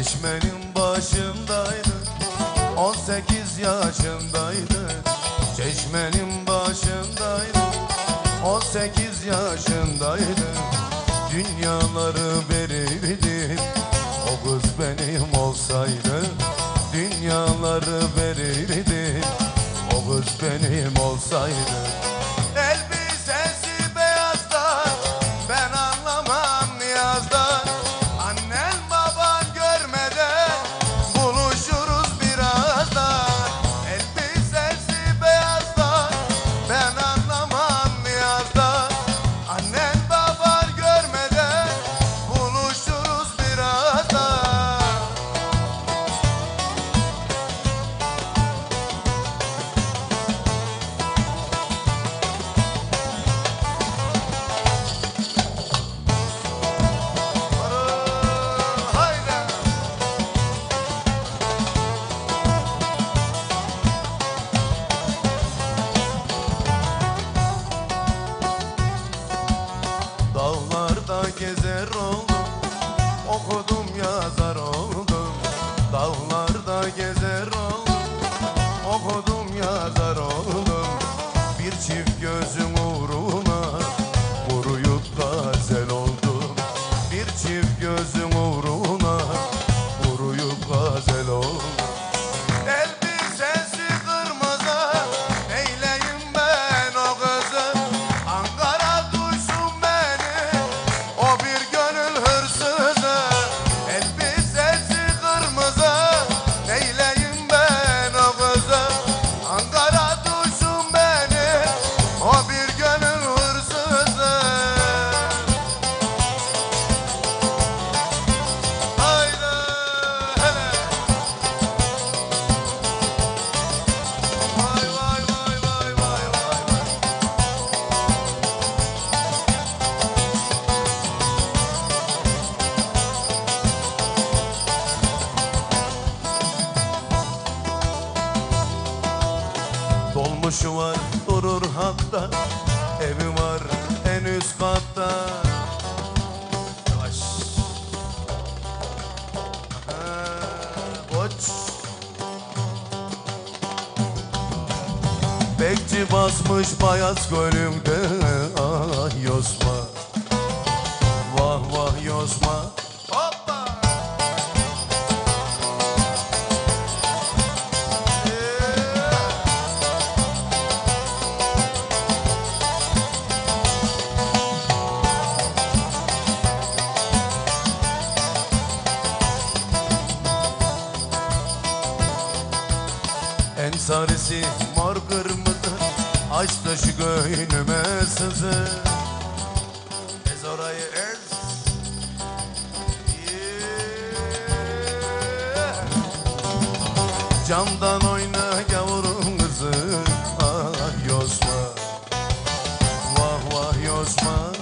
Çeşmenin başındaydı 18 yaşındaydı. Çeşmenin başındaydı 18 yaşındaydı. Dünyaları verirdi O kız benim olsaydı. Dünyaları verirdi O kız benim olsaydı Okudum yazar oldum Dağlarda gezer oldum. Okudum yazar oldum Bir çift gözün uğruna Vuruyup gazel oldum. Bir çift gözün durur hatta Evi var en üst katta. Yavaş. Ha, Koç. Bekçi basmış bayaz gölümde Ah yosma. Vah vah yosma sarısı mor kırmızı Aç da şu göğünüme sızı. Ez orayı ez. Yeah. Camdan oyna yavrum kızı Ah yosma Vah vah yosma